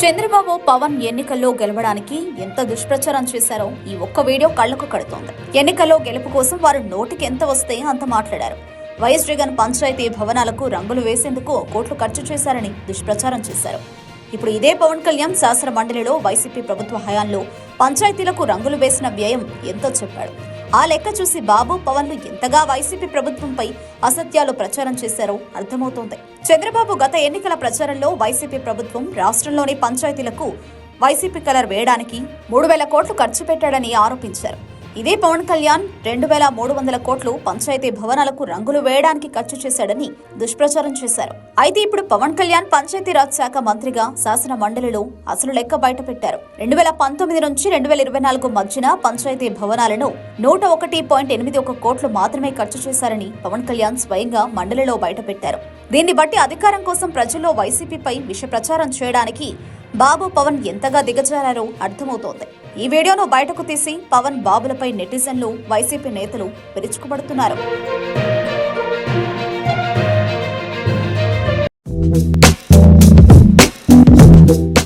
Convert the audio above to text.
చంద్రబాబు పవన్ ఎన్నికల్లో గెలవడానికి ఎంత దుష్ప్రచారం చేశారో ఈ ఒక్క వీడియో కళ్ళకు కడుతోంది. ఎన్నికల్లో గెలుపు కోసం వారు నోటికి ఎంత వస్తే అంత మాట్లాడారు. వైఎస్ జగన్ పంచాయతీ భవనాలకు రంగులు వేసేందుకు కోట్లు ఖర్చు చేశారని దుష్ప్రచారం చేశారు. ఇప్పుడు ఇదే పవన్ కళ్యాణ్ శాసన మండలిలో వైసీపీ ప్రభుత్వ హయాంలో పంచాయతీలకు రంగులు వేసిన వ్యయం ఎంతో చెప్పాడు. ఆ లెక్క చూసి బాబు పవన్లు ఎంతగా వైసీపీ ప్రభుత్వంపై అసత్యాలు ప్రచారం చేశారో అర్థమవుతోంది. చంద్రబాబు గత ఎన్నికల ప్రచారంలో వైసీపీ ప్రభుత్వం రాష్ట్రంలోని పంచాయతీలకు వైసీపీ కలర్ వేయడానికి మూడు వేల కోట్లు ఖర్చు పెట్టాడని ఆరోపించారు. ఇదే పవన్ కళ్యాణ్ రెండు వేల మూడు వందల కోట్లు పంచాయతీ భవనాలకు రంగులు వేయడానికి ఖర్చు చేశాడని దుష్ప్రచారం చేశారు. అయితే ఇప్పుడు పవన్ కళ్యాణ్ పంచాయతీరాజ్ శాఖ మంత్రిగా శాసన మండలిలో అసలు లెక్క బయటపెట్టారు రెండు వేల పంతొమ్మిది నుంచి రెండు వేల ఇరవై నాలుగు మధ్యన పంచాయతీ భవనాలను నూట ఒకటి పాయింట్ ఎనిమిది ఒక కోట్లు మాత్రమే ఖర్చు చేశారని పవన్ కళ్యాణ్ స్వయంగా మండలిలో బయటపెట్టారు దీన్ని బట్టి అధికారం కోసం ప్రజల్లో వైసీపీపై విష ప్రచారం చేయడానికి బాబు పవన్ ఎంతగా దిగజారారో అర్థమవుతోంది. ఈ వీడియోను బయటకు తీసి పవన్ బాబులపై నెటిజన్లు వైసీపీ నేతలు విరుచుకుపడుతున్నారు.